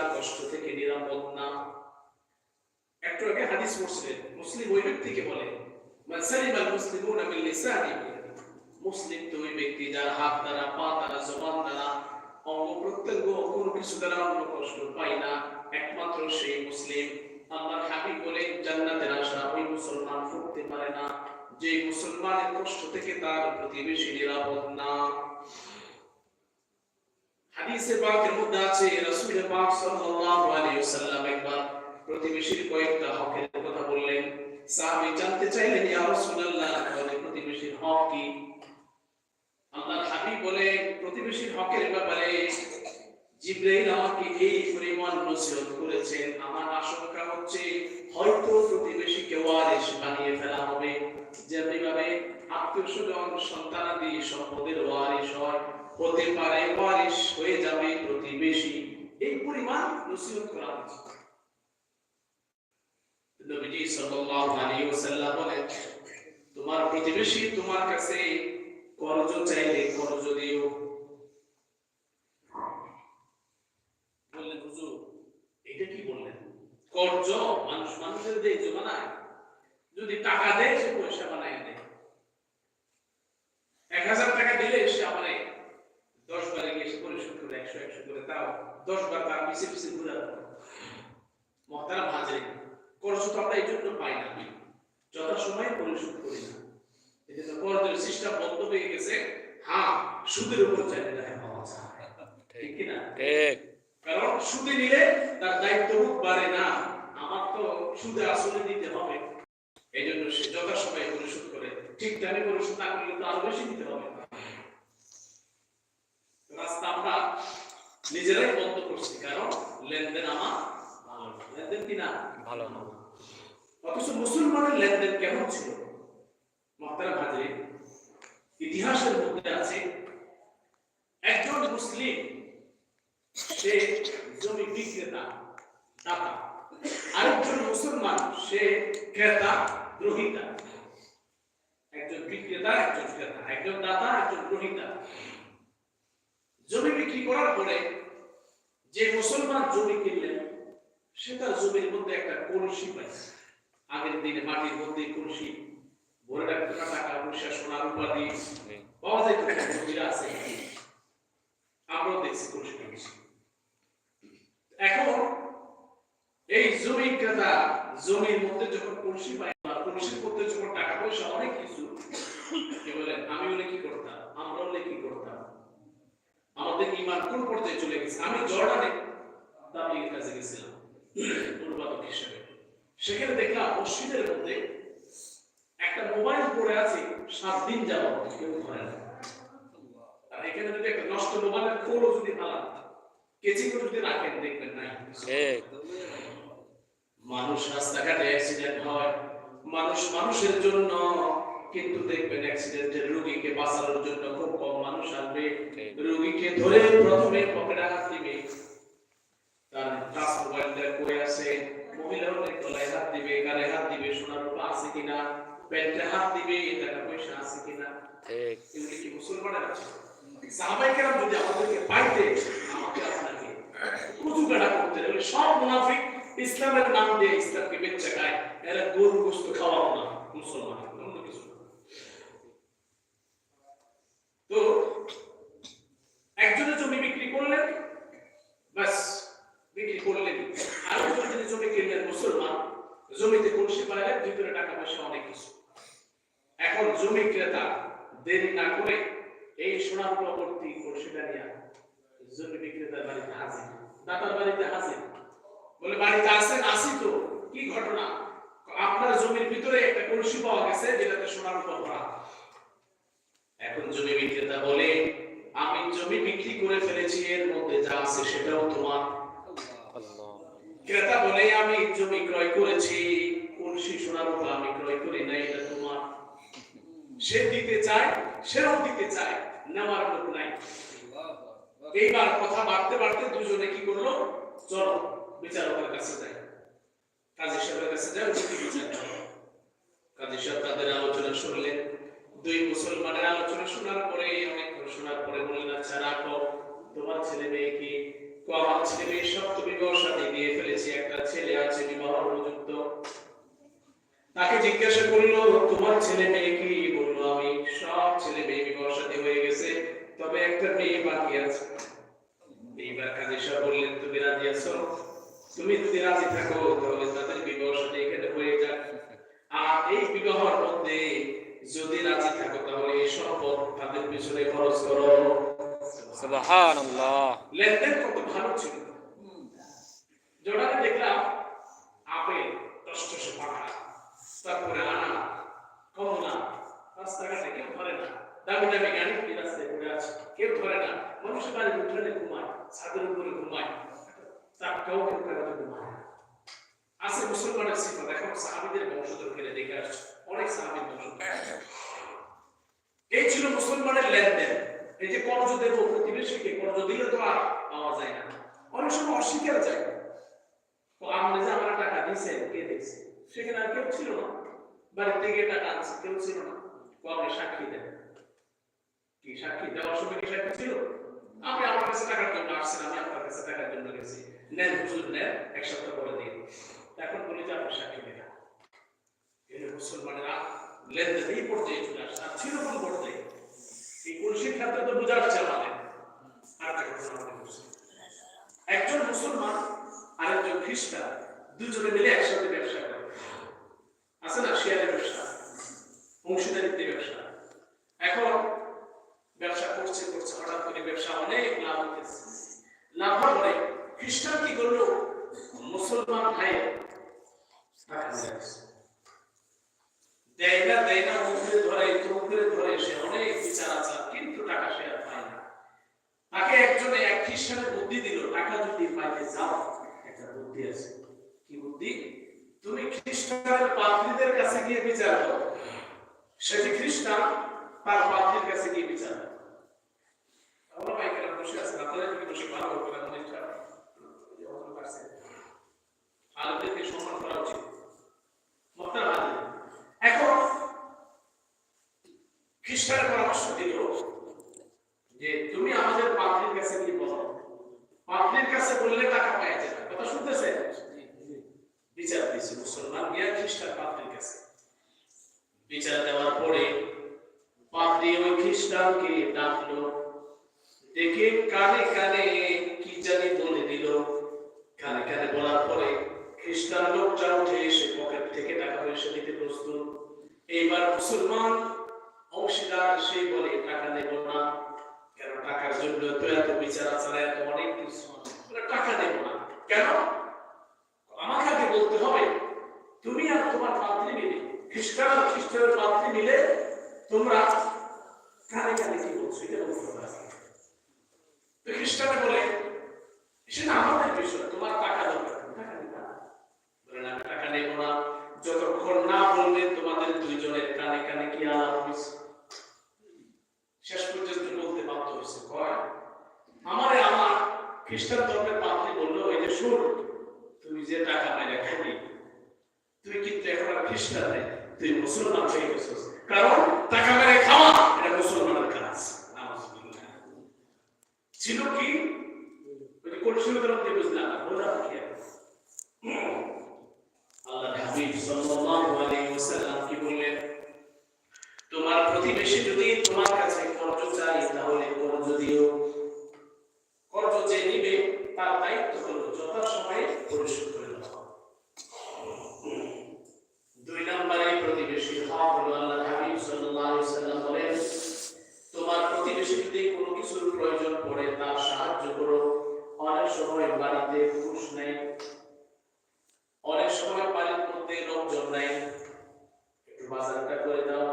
তার কষ্ট থেকে নিরাপদ না। একটু আগে হাদিস পড়ছিলেন, মুসলিম ওই ব্যক্তিকে বলে মুসলিম তো ওই ব্যক্তি যার হাত দ্বারা, পা দ্বারা, জবান দ্বারা, অঙ্গ প্রত্যঙ্গ কিছু দ্বারা কোনো কষ্ট না। একমাত্র সেই মুসলিম। আল্লাহর বলে, জান্নাতের আশা ওই মুসলমান ফুটতে পারে না। যে মুসলমানের কষ্ট থেকে তার প্রতিবেশী নিরাপদ না। হাদিসে পাকের মধ্যে আছে রাসূল পাক সাল্লাল্লাহু আলাইহি ওয়াসাল্লাম একবার প্রতিবেশীর কয়েকটা হকের কথা বললেন। সাহাবী জানতে চাইলেন, ইয়া রাসূলুল্লাহ, তাহলে প্রতিবেশীর হক কি? আল্লাহর হাবিব বলে, প্রতিবেশীর হকের ব্যাপারে জিব্রাইল আমাকে এই পরিমাণ নসিহত করেছেন। আমার আশঙ্কা হচ্ছে হয়তো প্রতিবেশীকে ওয়ারিশ বানিয়ে ফেলা হবে। যেভাবে আত্মীয় স্বজন সন্তানাদি সম্পদের ওয়ারিশ হতে পারে ওয়ারিশ হয়ে যাবে প্রতিবেশী। এই পরিমাণ নসিহত করা হচ্ছে নবীজি সাল্লাল্লাহু আলাইহি ওয়াসাল্লাম বলেন, তোমার প্রতিবেশী তোমার কাছে চাইলে দিও। বললেন, হুজুর, এটা কি বললেন? কর্জ মানুষ, মানুষের যে যদি টাকা দেয়, সে পয়সা বানায় দেয়। এক হাজার টাকা দিলে সে আমারে দশ বারে গিয়ে সে পরিশোধ করে একশো একশো করে তাও দশ বার তার পিছিয়ে পিছিয়ে ঘুরে মহতারা হাজির কর্জ তো আমরা এই জন্য পাই না। যথাসময়ে পরিশোধ করি না। এই জন্য কর্জের সিস্টেম বন্ধ হয়ে গেছে। হ্যাঁ সুদের উপর চাইলে দেখা পাওয়া যায়। ঠিক। কিনা ঠিক। কারণ সুদে নিলে তার দায়িত্ববোধ বাড়ে না। আমার তো সুদে আসলে দিতে হবে। এই জন্য সে যথাসময়ে পরিশোধ করে। ঠিক টাইমে পরিশোধ না করলে তো আরও বেশি দিতে হবে। রাস্তা আমরা নিজেরাই বন্ধ করছি কারণ লেনদেন আমার ভালো। লেনদেন কি না? ভালো না। অথচ মুসলমানের লেনদেন কেমন ছিল? মহতারা ভাজে ইতিহাসের মধ্যে আছে একজন মুসলিম সে জমি বিক্রেতা দাতা। আরেকজন মুসলমান সে ক্রেতা গ্রহিতা। একজন বিক্রেতা একজন ক্রেতা। একজন দাতা একজন গ্রহিতা। জমি বিক্রি করার পরে যে মুসলমান জমি কিনলেন, সে তার জমির মধ্যে একটা কলসি পাইছে। আগের দিনে মাটির মধ্যে কলসি ভরে রাখতে টাকা পয়সা সোনা রূপা দিয়ে মন্দিরা আছে। আমরাও দেখছি কলসি এখন এই জমি ক্রেতা জমির মধ্যে যখন কলসি বা কলসির মধ্যে যখন টাকা পয়সা অনেক কিছু কি বলেন আমি হলে কি করতাম আমরা হলে কি করতাম আমাদের ইমান কোন পর্যায়ে চলে গেছে? আমি জর্ডানে তাবলিগের কাছে গেছিলাম অনুবাদক হিসেবে। সেখানে দেখলাম মসজিদের মধ্যে একটা মোবাইল পড়ে আছে সাত দিন যাবত কেউ ধরে না। আর এখানে যদি একটা নষ্ট মোবাইলের খোলও যদি ফালান কেচি করে যদি রাখেন দেখবেন নাই মানুষ রাস্তাঘাটে অ্যাক্সিডেন্ট হয় মানুষ মানুষের জন্য কিন্তু দেখবেন অ্যাক্সিডেন্টের রোগীকে বাঁচানোর জন্য খুব কম মানুষ আসবে। রোগীকে ধরে প্রথমে পকেটে হাত দিবে। তার টাচ মোবাইলটা করে আছে মহিলা অনেক গলায় হাত দিবে কানে হাত দিবে সোনার রূপা আছে কিনা প্যান্টে হাত দিবে টাকা পয়সা আছে কিনা। ঠিক। এগুলি কি মুসলমানের আছে? সাহাবাই কেরাম যদি আমাদেরকে পাইতে আমাকে আপনাকে কুচু কাটা করতে সব মুনাফিক ইসলামের নাম দিয়ে ইসলামকে বেচে খায়। এরা গরু গোস্ত খাওয়াও না মুসলমান অন্য কিছু না। তো একজনের জমি বিক্রি করলেন, ব্যাস, বিক্রি করলেন। আর যদি জমি কিনলেন মুসলমান, জমিতে কলসি পাইলেন ভিতরে টাকা পয়সা, অনেক কিছু। এখন জমি ক্রেতা দেরি না করে এই সোনার প্রবর্তী কলসিটা নিয়ে জমি বিক্রেতার বাড়িতে হাজির। দাতার বাড়িতে হাজির। বলে, বাড়িতে আসেন আসি তো। কি ঘটনা? আপনার জমির ভিতরে একটা কলসি পাওয়া গেছে, যেটাতে সোনার উপর ভরা। এখন জমি বিক্রেতা বলে, আমি জমি বিক্রি করে ফেলেছি, এর মধ্যে যা আছে সেটাও তোমার। ক্রেতা বলে, আমি জমি ক্রয় করেছি, কলসি সোনার উপর আমি ক্রয় করি নাই এটা তোমার। সে দিতে চায়, সেও দিতে চায়, নেওয়ার লোক নাই। এইবার কথা বাড়তে বাড়তে দুজনে কি করল? চলো, বিচারকের কাছে যাই। কাজী সাহেবের কাছে যাই বিচার কাজী সাহেব তাদের আলোচনা শুনলেন। দুই মুসলমানের শোনার পরে, অনেক শোনার পরে বললেন আচ্ছা রাখো, তোমার ছেলে মেয়ে কি, আমার ছেলে মেয়ে সব তুমি বসাতে দিয়ে ফেলেছি, একটা ছেলে আছে বিবাহ উপযুক্ত। তাকে জিজ্ঞাসা করল, তোমার ছেলে মেয়ে কি? বলল, আমি সব ছেলে মেয়ে বিবাহ সাথে হয়ে গেছে, তবে একটা মেয়ে বাকি আছে। এইবার কাজী সাহেব বললেন, তুমি রাজি আছো? তুমি যদি রাজি থাকো, তাহলে তাদের বিবাহ সাথে এখানে হয়ে যাক। আর এই বিবাহর মধ্যে যদি রাজি থাকো তাহলে এই সম্পদ তাদের পিছনে খরচ করো। সুবহানাল্লাহ। লেনদেন কত ভালো ছিল? দেখলাম আপেল তারপরে আনা কমলা রাস্তাঘাটে কেউ ধরে না। দামি দামি গাড়ি কি রাস্তায় পড়ে আছে কেউ ধরে না। মানুষের বাড়ির উঠোনে ঘুমায় ছাদের উপরে ঘুমায় চাপটাও কেউ কাটাতে ঘুমায়। আছে মুসলমানের সিফাত এখন সাহাবিদের বংশধর ফেলে দেখে আসছে। এই ছিল মুসলমানের লেনদেন। এই যে কর্জ দেব প্রতিবেশীকে কর্জ দিলে তো আর পাওয়া যায় না। অনেক সময় অস্বীকার যায় তো যে আমার টাকা কে সেখানে আর কেউ ছিল না। বাড়ির থেকে টাকা আনছে, কেউ ছিল না। কবে সাক্ষী দেন কি সাক্ষী? দেওয়ার সময় কি সাক্ষী ছিল? আপনি আমার কাছে টাকার জন্য আসছেন আমি আপনার কাছে টাকার জন্য গেছি। নেন, হুজুর, নেন এক সপ্তাহ পরে দিন। এখন বলি যে সাক্ষী দেন। মুসলমানেরা লেনদেন পর্যায়ে চলে আসছে আর ছিল পর্যায়ে এই কলসির ক্ষেত্রে তো বোঝাচ্ছে আমাদের। আর। একজন মুসলমান আর একজন খ্রিস্টান, দুজনে মিলে একসাথে ব্যবসা করে। আছে না? শেয়ারের ব্যবসা, অংশীদারিত্বের ব্যবসা। এখন ব্যবসা করছে করছে, হঠাৎ করে ব্যবসা অনেক লাভ হতেছে লাভ হওয়ার পরে খ্রিস্টান কি করল? মুসলমান ভাই। দেয় না দেয় না মুখে ধরে মুখে ধরে, সে অনেক বিচার আচার কিন্তু টাকা সে আর পায় না। তাকে একজনে এক খ্রিস্টানের বুদ্ধি দিল, টাকা যদি পাইতে যাও, একটা বুদ্ধি আছে। কি বুদ্ধি? তুমি খ্রিস্টানের পাত্রীদের কাছে গিয়ে বিচার করো। সেটি খ্রিস্টান, তার পাত্রীর কাছে গিয়ে বিচার করো। আমরা পাইকারা বসে আছেন, আপনারা যদি বসে ভালো করে মনিটা আলোদেরকে সম্মান করা উচিত। মতটা ভালো এখন খ্রিস্টানের পরামর্শ দিল যে তুমি আমাদের পাত্রীর কাছে গিয়ে বলো পাত্রীর কাছে বললে টাকা পাওয়া যাবে কথা শুনতেছে বিচার দিয়েছে মুসলমান গিয়া খ্রিস্টান পাত্রীর কাছে বিচার দেওয়ার পরে পাত্রী ওই খ্রিস্টানকে ডাকলো দেখে কানে কানে কি জানি বলে দিল কানে কানে বলার পরে খ্রিস্টান লোকটা উঠে এসে পকেট থেকে টাকা পয়সা দিতে প্রস্তুত এইবার মুসলমান অংশীদার সেই বলে টাকা নেব না কেন টাকার জন্য তো এত বিচার আচার এত অনেক কিছু বলে, টাকা নেব না কেন আমাকে আগে বলতে হবে তুমি আর তোমার পাত্রী মিলে খ্রিস্টান আর খ্রিস্টানের পাত্রী মিলে তোমরা কানে কানে কি বলছো এটা বলতে হবে আগে। তো খ্রিস্টানে বলে সেটা আমাদের বিষয় তোমার টাকা দরকার তুমি টাকা দিবা না। বলে না আমি টাকা নেব না যতক্ষণ না বলবে তোমাদের দুইজনের কানে কানে কি আলাপ হয়েছে শেষ পর্যন্ত বলতে বাধ্য হয়েছে কয় আমারে আমার খ্রিস্টান ধর্মের পাত্রী বলল এই যে শুন তুই যে টাকা মেরে খাবি তুই কিন্তু এখন আর খ্রিস্টান নেই তুই মুসলমান হয়ে গেছিস কারণ টাকা মেরে খাওয়া এটা মুসলমানের কাজ নাউজুবিল্লাহ। ছিল কি ওই যে কলসির উদাহরণ দিয়ে বুঝলাম না বোঝা কি আর? আল্লাহ হাবিব সাল্লাল্লাহু আলাইহি ওয়াসাল্লাম কি বললেন তোমার প্রতিবেশী যদি তোমার কাছে কর্জ চায় তাহলে কর্জ দিও কর্জ যে নিবে তার দায়িত্ব হলো যথাসময়ে পরিশোধ করে দেওয়া দুই নম্বরে প্রতিবেশী হক হলো আল্লাহ হাবিব সাল্লাল্লাহু আলাইহি ওয়াসাল্লাম বলেন তোমার প্রতিবেশী যদি কোনো কিছুর প্রয়োজন পড়ে তার সাহায্য করো অনেক সময় বাড়িতে পুরুষ নেই অনেক সময় বাড়ির মধ্যে লোকজন নাই একটু বাজারটা করে দাও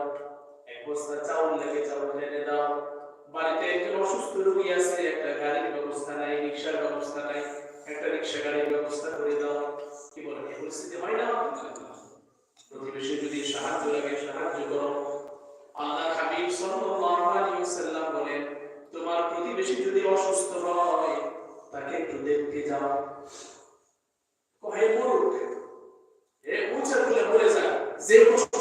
এক বস্তা চাউল লেগে চাউল এনে দাও বাড়িতে একজন অসুস্থ রোগী আছে একটা গাড়ির ব্যবস্থা নাই রিক্সার ব্যবস্থা নাই একটা রিক্সা গাড়ির ব্যবস্থা করে দাও কি বলে এই পরিস্থিতি হয় না প্রতিবেশী যদি সাহায্য লাগে সাহায্য করো আল্লাহ হাবিব সাল্লাল্লাহু আলাইহি ওয়াসাল্লাম বলেন তোমার প্রতিবেশী যদি অসুস্থ হয় তাকে একটু দেখতে যাও কহে মরুক এ উচ্চার করলে মরে যায় যে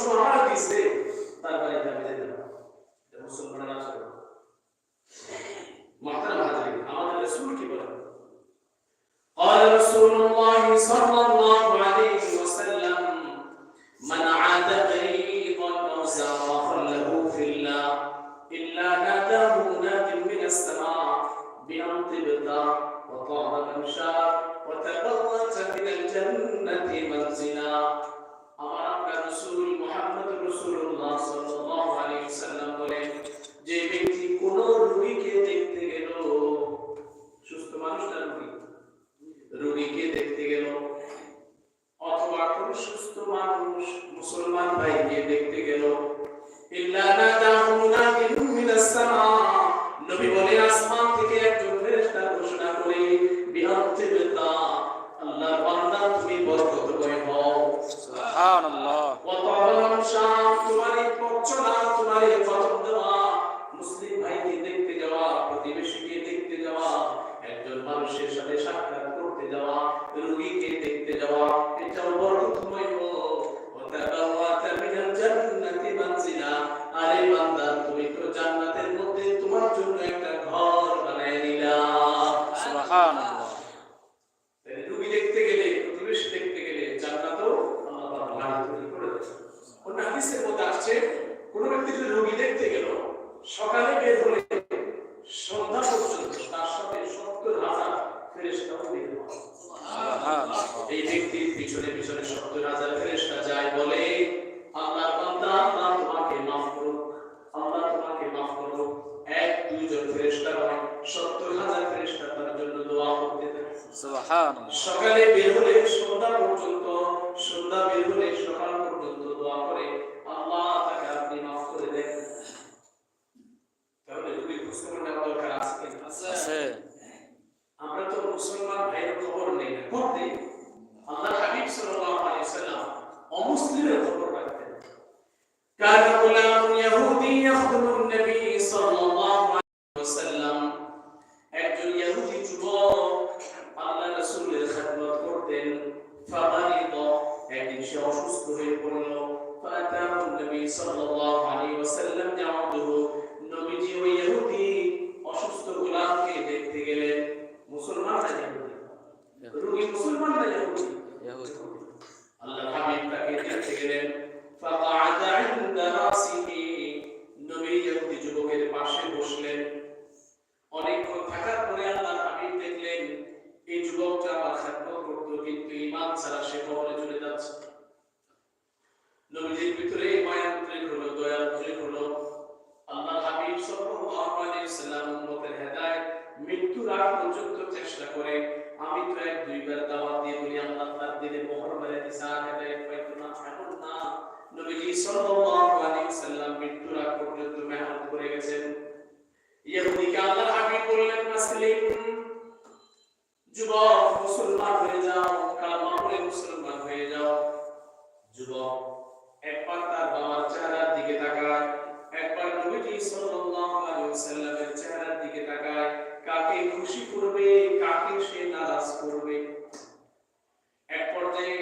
সুবহানাল্লাহ। সকালে বের হলে সন্ধ্যা পর্যন্ত সন্ধ্যা বের হলে সকাল পর্যন্ত দোয়া করে আল্লাহ তাকে আপনি মাফ করে দেন। তাহলে দরকার আছে আছে। আমরা তো মুসলমান ভাইয়ের খবর নেই না করতে আল্লাহ হাবিব সাল্লাল্লাহু আলাইহি সাল্লাম অমুসলিমের খবর রাখতেন। কান গুলাম ইহুদি নবী সাল্লাল্লাহু করতেন ফামারিদ একদিন সে অসুস্থ হয়ে পড়ল ফাতাহু নবী সাল্লাল্লাহু আলাইহি ওয়াসাল্লাম ইয়াউদুহু নবীজি নবীজি সাল্লাল্লাহু আলাইহি সাল্লাম মৃত্যুর আগ পর্যন্ত মেহনত করে গেছেন। ইহুদিকে আল্লাহ হাবিব বললেন, মুসলিম, যুবক, মুসলমান হয়ে যাও কালামা পড়ে মুসলমান হয়ে যাও। যুবক, একবার তার বাবার চেহারার দিকে তাকায়, একবার নবীজি সাল্লাল্লাহু আলাইহি ওয়াসাল্লামের চেহারার দিকে তাকায়। কাকে খুশি করবে, কাকে সে নারাজ করবে? এক পর্যায়ে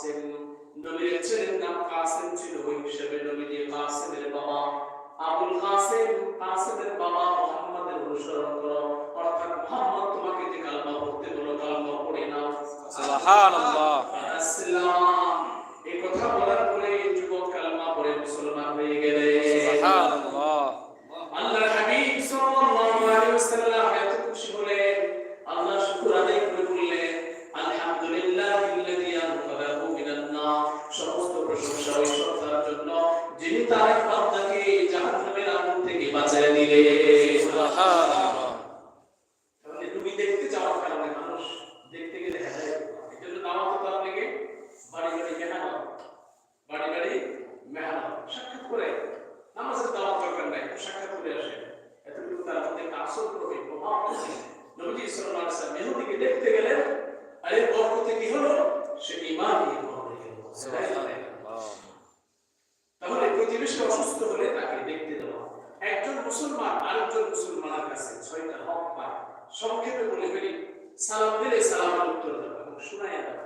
কাসেম নবীর ছেলের নাম কাসেম ছিল ওই হিসেবে নবীজি কাসেমের বাবা আবুল কাসেম কাসেমের বাবা মোহাম্মদের অনুসরণ করো অর্থাৎ মোহাম্মদ তোমাকে যে কালমা পড়তে বলো কালমা পড়ে নাও সুবহানাল্লাহ আসসালাম এই কথা বলার পরে এই যুবক কালমা পড়ে মুসলমান হয়ে গেলেন সুবহানাল্লাহ আল্লাহর হাবিব সাল্লাল্লাহু আলাইহি ওয়াসাল্লাম এত খুশি হলেন আল্লাহ শুকর আদায় করে বললেন আলহামদুলিল্লাহিল্লাযী আনকাযাহু মিনান নার সমস্ত প্রশংসা ওই সত্তার জন্য যিনি তার এক বান্দাকে জাহান্নামের আগুন থেকে বাঁচিয়ে দিলেন সুবহানাল্লাহ তাহলে তুমি দেখতে যাওয়ার কারণে মানুষ দেখতে গেলে হেদায়েত পায়। এজন্য দাওয়াত তো আপনাকে বাড়ি বাড়ি মেহনত বাড়ি বাড়ি মেহনত সাক্ষাৎ করে নামাজের দাওয়াত দরকার নাই সাক্ষাৎ করে আসে এতটুকু তার মধ্যে একটা আসল প্রভাব প্রভাব আছে নবীজি সাল্লাল্লাহু আলাইহি ওয়াসাল্লাম ইহুদিকে দেখতে গেলেন আর এর বরকতে কি হলো সে ঈমান নিয়ে হলো সুবহানাল্লাহ তাহলে প্রতিবেশী অসুস্থ হলে তাকে দেখতে দেওয়া একজন মুসলমান আরেকজন মুসলমানের কাছে ছয়টা হক পায়। সংক্ষেপে বলে ফেলি সালাম দিলে সালামের উত্তর দেওয়া এবং শুনাইয়া দেওয়া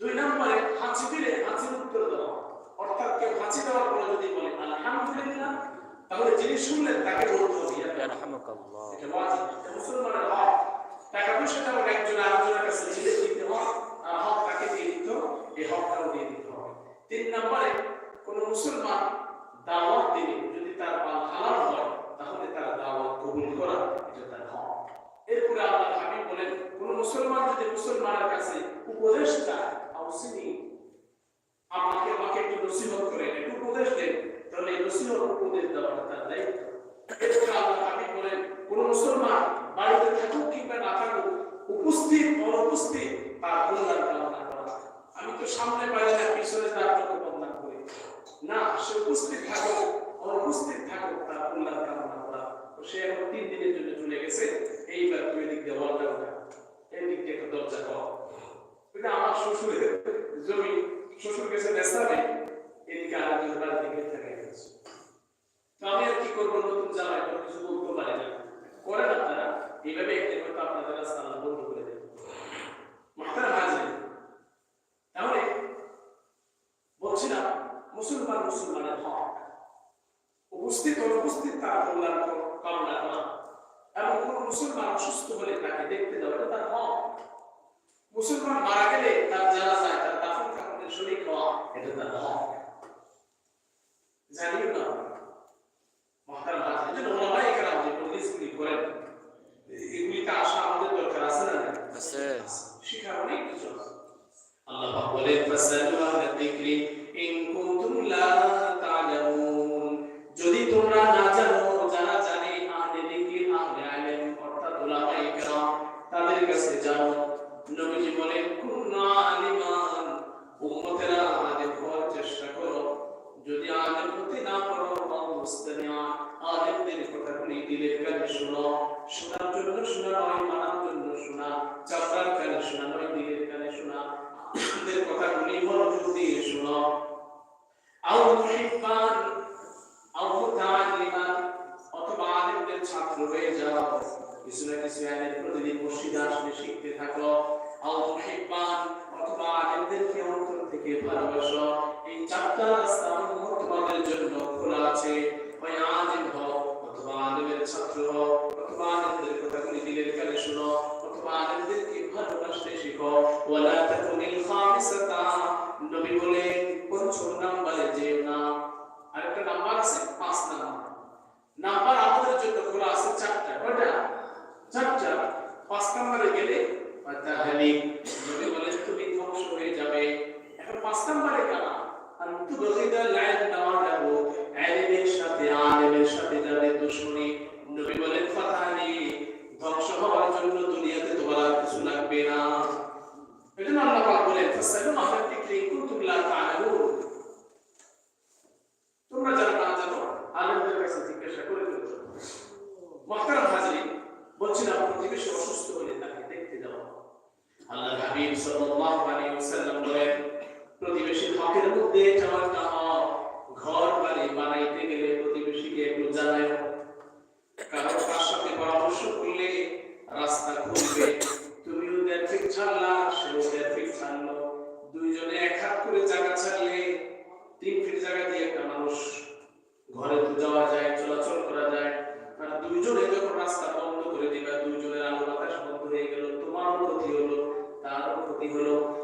দুই নম্বরে হাঁচি দিলে হাঁচির উত্তর দেওয়া অর্থাৎ কেউ হাঁচি দেওয়ার পরে যদি বলে আলহামদুলিল্লাহ তাহলে যিনি শুনলেন তাকে বলতে হবে মুসলমানের হক। টাকা পয়সা যেমন একজন আরেকজনের কাছে ছেড়ে দিতে হয়। আর হক তাকে দিয়ে দিতে এই হকটাও দিয়ে দিতে হবে। তিন নম্বরে কোন মুসলমান দাওয়াত দিলে তার মাল হালাল হয় তাহলে তার দাওয়াত কবুল করা এটা তার হক। এরপরে আল্লাহ হাবিব মুসলমান যদি মুসলমানের কাছে উপদেশ আউসিনি আমাকে আমাকে একটু নসিহত একটু উপদেশ দেন, তাহলে নসিহত উপদেশ দেওয়াটা তার দায়িত্ব। এরপরে আল্লাহ হাবিব বলেন, কোন মুসলমান বাড়িতে থাকুক কিংবা না থাকুক, উপস্থিত, অনুপস্থিত, তার কল্যাণ কামনা করা। আমি তো সামনে পাই না, পিছনে তার চোখ বন্ধ করি না সে উপস্থিত থাকুক অনুপস্থিত থাকুক তার কল্যাণ কামনা করা তো সে এখন তিন দিনের জন্য চলে গেছে। এইবার তুই এদিক দিয়ে ওয়ালটা উঠা এই দিক দিয়ে একটা দরজা এটা আমার শ্বশুরের জমি। শ্বশুর গেছে নেশাবে এদিকে আরেকজন বাড়িতে গিয়ে থাকে তো আমি আর কি করব নতুন জামাই তো কিছু বলতে পারি না। করেন আপনারা। এইভাবে একদিন হয়তো আপনাদের রাস্তা বন্ধ করে দেবে। মাথার হাজির তাহলে বলছিলাম মুসলমান মুসলমানের হক। উপস্থিত অনুপস্থিত তার কল্যাণ কামনা করা এবং কোন মুসলমান অসুস্থ হলে তাকে দেখতে যাওয়া তার হক মুসলমান মারা গেলে তার জানাজায় তার দাফন কাফনের শরীক হওয়া এটা তার হক জানিও না মহতারাম হাজির এই জন্য ওলামায়ে কেরাম যে মজলিসগুলি করেন এগুলিতে আসা আমাদের দরকার আছে না? আছে। শিখার অনেক কিছু আল্লাহ বলেন ফাসালু আও মুহিব্বান আও মুতাআল্লিমান অথবা আলেমদের ছাত্র হয়ে যাও। কিছু না কিছু আলেম প্রতিদিন মসজিদে আসলে শিখতে থাকো। আও মুহিব্বান অথবা আলেমদেরকে অন্তর থেকে ভালোবাসো। এই চারটা রাস্তা উম্মত তোমাদের জন্য খোলা আছে। ওই আলেম হও অথবা আলেমের ছাত্র হও, অথবা আলেমদের কথাগুলি দিলের কানে শোনো, অথবা আলেমদেরকে ভালোবাসতে শিখো। ওয়ালা নাম্বার আমাদের জন্য খোলা আছে চারটা কয়টা? চারটা। পাঁচ নাম্বারে গেলে তাহলে বলে তুমি ধ্বংস হয়ে যাবে এখন পাঁচ নাম্বারে কারা আর তুদখিদা লাইন দেওয়া যাব আলিমের সাথে আলেমের সাথে যাদের দুশ্মনী নবী বলেন ফাতানি ধ্বংস হওয়ার জন্য দুনিয়াতে তোমার আর কিছু লাগবে না এজন্য আল্লাহ পাক বলেন ফাসালু আহলা যিকরি ইন কুনতুম লা তা'লামুন তোমরা যারা না জানো আলেমদের কাছে জিজ্ঞাসা করে ফেলো মুহতারাম হাজিরিন বলছিলাম প্রতিবেশী অসুস্থ হলে তাকে দেখতে যাওয়া আল্লাহ হাবিব সাল্লাল্লাহু আলাইহি ওয়াসাল্লাম বলেন প্রতিবেশীর হকের মধ্যে যাওয়ার নাম ঘর বাড়ি বানাইতে গেলে প্রতিবেশীকে একটু জানায় কারণ তার সাথে পরামর্শ করলে রাস্তা খুলবে তুমিও দেড় ফিট ছাড়লা সেও দেড় ফিট ছাড়লো দুইজনে এক হাত করে জায়গা ছাড়লে তিন ফিট জায়গা দিয়ে একটা মানুষ ঘরে তো যাওয়া যায় চলাচল করা যায় আর দুইজনে যখন রাস্তা বন্ধ করে দিবা দুইজনের আলো বাতাস বন্ধ হয়ে গেল তোমারও ক্ষতি হলো তারও হলো।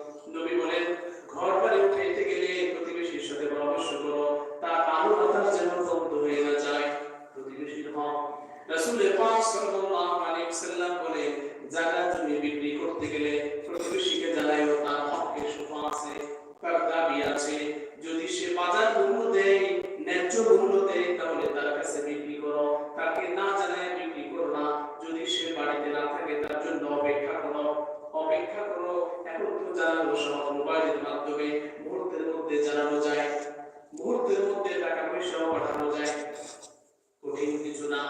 এখন জানানো সহজ মোবাইলের মাধ্যমে মুহূর্তের মধ্যে জানানো যায়, মুহূর্তের মধ্যে টাকা পয়সাও পাঠানো যায়। কঠিন কিছু না,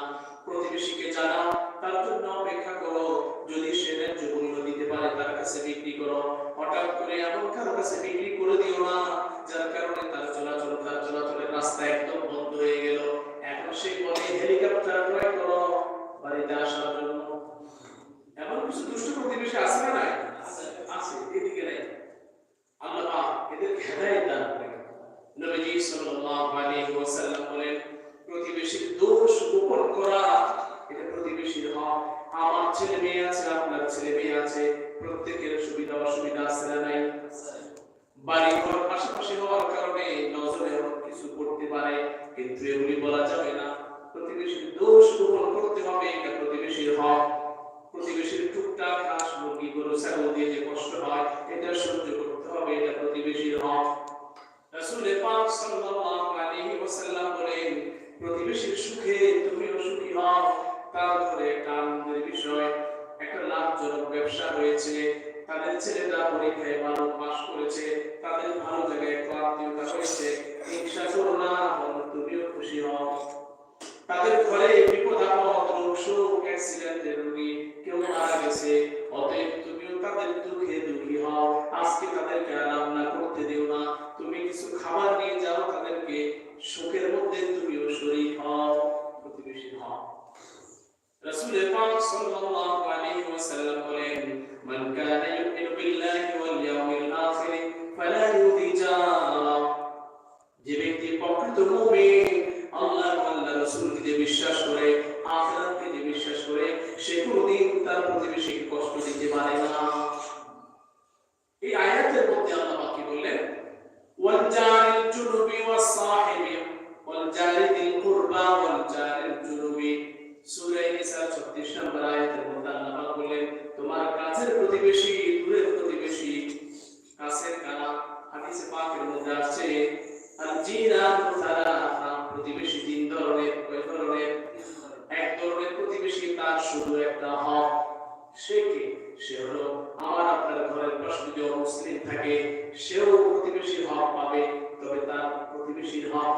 প্রতিবেশীকে জানাও, তার জন্য অপেক্ষা করো। যদি সে ন্যায্য মূল্য দিতে পারে তার কাছে বিক্রি করো। হঠাৎ করে এমন কারও কাছে বিক্রি করে দিও না, যার কারণে তার চলাচল, তার চলাচলের রাস্তা একদম বন্ধ হয়ে গেল। এখন সে বলে, হেলিকপ্টার ক্রয় করো। বাড়িতে আসার জন্য। এমন কিছু দুষ্ট প্রতিবেশী আছে না আছে, এদিকে নাই। আল্লাহ এদেরকে হেদায়েত দান করেন। নবীজি সাল্লাল্লাহু আলাইহি ওয়াসাল্লাম বলেন, প্রতিবেশীর দোষ গোপন করা, এটা প্রতিবেশীর হক। আমার ছেলে মেয়ে আছে, আপনার ছেলে মেয়ে আছে, প্রত্যেকের সুবিধা অসুবিধা আছে না নাই? বাড়ি ঘর পাশাপাশি হওয়ার কারণে নজরে কিছু করতে পারে, কিন্তু এগুলি বলা যাবে না। প্রতিবেশীর দোষ গোপন করতে হবে, এটা প্রতিবেশীর হক। প্রতিবেশীর টুকটাক হাঁস মুরগি গরু ছাগল দিয়ে যে কষ্ট হয়, এটা সহ্য করতে হবে, এটা প্রতিবেশীর হক। রাসূল পাক সাল্লাল্লাহু আলাইহি ওয়াসাল্লাম বলেন, প্রতিবেশীর সুখে তুমিও সুখী হও। তারপরে একটা আনন্দের বিষয়, একটা লাভজনক ব্যবসা রয়েছে। তাদের ছেলেটা পরীক্ষায় ভালো পাশ করেছে, তাদের ভালো জায়গায় একটা আত্মীয়তা হয়েছে। হিংসা করো না তুমিও খুশি হও। তাদের ঘরে বিপদ আপদ রোগ শোক অ্যাক্সিডেন্টের রোগী, কেউ মারা গেছে, অতএব তুমিও তাদের দুঃখে দুঃখী হও। আজকে তাদেরকে আরাম না করতে দিও না। তুমি কিছু খাবার নিয়ে যাও, তাদেরকে সুখের মধ্যে তুমিও শরীক হও, প্রতিবেশী হও। রাসূল পাক সাল্লাল্লাহু আলাইহি ওয়াসাল্লাম বলেন, মান কানা ইউমিনু বিল্লাহি ওয়াল ইয়াউমিল আখির, ফালা ইউদি যে ব্যক্তি প্রকৃত মুমিন আল্লাহ আল্লাহ রাসূলকে বিশ্বাস করে আখিরাতকে যে বিশ্বাস করে সে কোনোদিন তার প্রতিবেশীকে কষ্ট দিতে পারে না এই আয়াতের মধ্যে আল্লাহ পাক কি বললেন ওয়াল জারিল জুনুবি ওয়াস সাহিবি ওয়াল জারিল কুরবা ওয়াল জারিল জুনুবি সূরা নিসা 36 নম্বর আয়াতের মধ্যে আল্লাহ পাক বললেন তোমার কাছের প্রতিবেশী দূরের প্রতিবেশী কাছের কারা হাদিসে পাকের মধ্যে আসছে আল জিরান সালাসা প্রতিবেশী তিন ধরনের কয় ধরনের এক ধরনের প্রতিবেশী তার শুধু একটা হক সে কে সে হলো আমার আপনার ঘরের পাশে যদি মুসলিম থাকে সেও প্রতিবেশীর হক পাবে তবে তার প্রতিবেশীর হক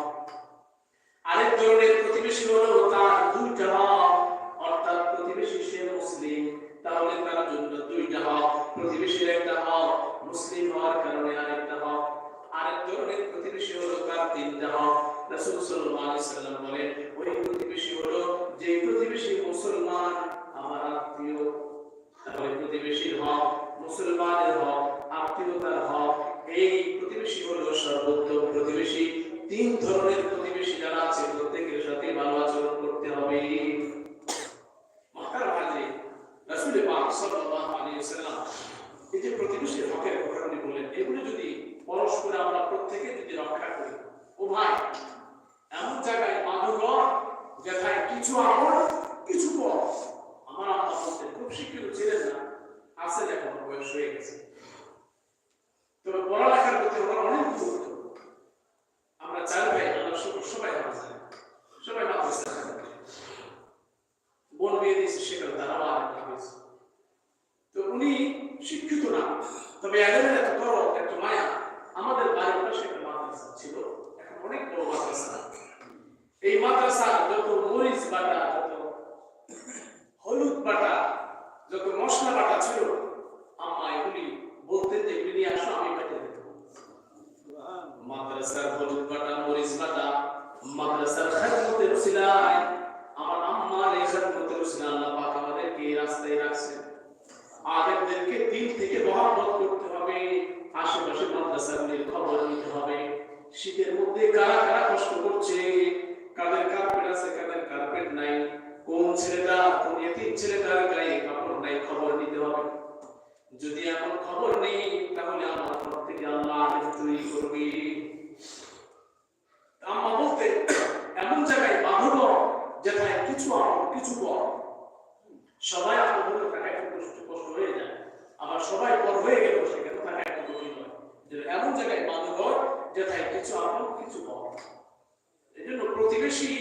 ধরনের প্রতিবেশী হলো তার দুইটা হক অর্থাৎ প্রতিবেশী সে মুসলিম, তাহলে তার জন্য দুইটা হক প্রতিবেশীর একটা হক, মুসলিম হওয়ার কারণে আরেকটা হক। আরেক ধরনের প্রতিবেশী হলো তার তিনটা হক রাসূল সাল্লাল্লাহু আলাইহি সাল্লাম বলেন, ওই প্রতিবেশী হলো যে প্রতিবেশী মুসলমান আমার আত্মীয়, তাহলে প্রতিবেশীর হক মুসলমানের হক, আত্মীয়তার হক, এই প্রতিবেশী হলো সর্বোত্তম প্রতিবেশী। তিন ধরনের প্রতিবেশী যারা আছে, প্রত্যেকের সাথে ভালো আচরণ করতে হবে। রাসূল পাক সাল্লাল্লাহু আলাইহি এই যে হকের বললেন, এগুলো যদি পরস্পর আমরা প্রত্যেকে যদি রক্ষা করি, ও ভাই, এমন জায়গায় যেথায় কিছু আমল, কিছু আমার আম্মা বলতেন খুব শিক্ষিত ছিলেন না আছে এখন বয়স হয়ে গেছে। তবে পড়ালেখার প্রতি ওনার অনেক গুরুত্ব আমরা চার ভাই আমরা সব- সবাই আমরা জানি সবাই মাদ্রাসা বোন বিয়ে দিয়েছে সেখানে তারাও আরেকটা হয়েছে তো উনি শিক্ষিত না তবে এলেমের এত বড় একটা মায়া আমাদের বাড়ির পাশে একটা মাদ্রাসা ছিল এখন অনেক বড় মাদ্রাসা এই মাদ্রাসা যত মরিচ বাটা যত হলুদ বাটা যত মশলা বাটা ছিল আম্মা এগুলি বলতেন যে এগুলি নিয়ে আসো আমি বেটে দেবো মাদ্রাসার হলুদ বাটা মরিচ বাটা মাদ্রাসার খেদমতের উসিলায় আমার আম্মার এই খেদমতের উসিলায় আল্লাহ পাক আমাদেরকে এই রাস্তায় রাখছেন আলেমদেরকে দিন থেকে মহব্বত করতে হবে আশেপাশে মাদ্রাসাগুলির খবর নিতে হবে শীতের মধ্যে কারা কারা কষ্ট করছে কাদের কার্পেট আছে কাদের কার্পেট নাই কোন ছেলেটা কোন এতিম ছেলেটার গায়ে কাপড় নাই খবর নিতে হবে যদি এমন খবর নেই, তাহলে আমার ঘর থেকে আল্লাহ তৈরি করবে। আম্মা বলতে, এমন জায়গায় বাঁধব যেখানে কিছু আমল কিছু পর। সবাই হলে থাকা একটু কষ্ট হয়ে যায়। আবার সবাই পর হয়ে গেল, সেখানে থাকা একটু কঠিন হয়। এমন জায়গায় বাঁধব যেথায় কিছু আপন কিছু পর। এই জন্য প্রতিবেশী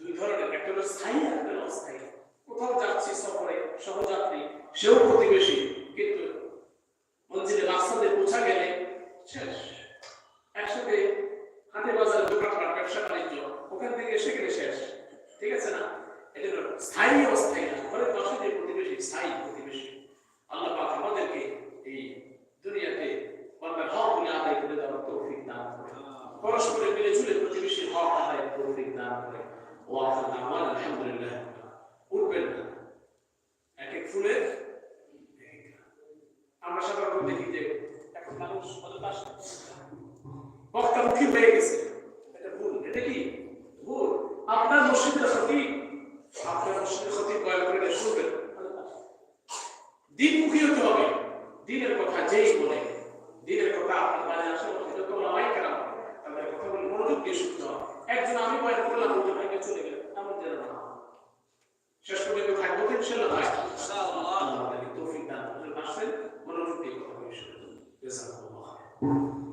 দুই ধরনের, একটা হলো স্থায়ী একটা অস্থায়ী। কোথাও যাচ্ছি, সফরে, সহযাত্রী, সেও প্রতিবেশী। কিন্তু মঞ্জিলে রাস্তাতে পৌঁছা গেলে শেষ। একসাথে হাটে বাজারে দোকানপাট ব্যবসা বাণিজ্য ওখান থেকে এসে গেলে শেষ। ঠিক আছে না? এটা স্থায়ী অস্থায়ী না ঘরের পাশে যে প্রতিবেশী স্থায়ী প্রতিবেশী আল্লাহ পাক আমাদেরকে এই দুনিয়াতে বান্দার হকগুলি আদায় করে দেওয়ার তৌফিক দান করে পরস্পরে মিলে ঝুলে প্রতিবেশীর হক আদায়ের তৌফিক দান করে ও আল্লাহ আমার আলহামদুলিল্লাহ উঠবেন না এক এক ফুলের এক এক গাছ। আমরা সাধারণত দেখি যে এখন মানুষ অযথা আসে। বক্তামুখী হয়ে গেছে এটা ভুল এটা কি ভুল আপনার মসজিদের খতিব আপনার মসজিদের খতিব বয়ান করে এটা শুনবেন দিনমুখী হতে হবে দিনের কথা যেই বলে দিনের কথা আপনার মানে আসে যত লামাই কেরাম তাদের কথা বলে মনোযোগ দিয়ে শুনতে হবে একজন আমি বয়ান করলাম ওই ভাইকে চলে গেল এমন যেন না হয়। শেষ পর্যন্ত থাকব তো ইনশাল্লাহ ভাই আল্লাহ আমাদেরকে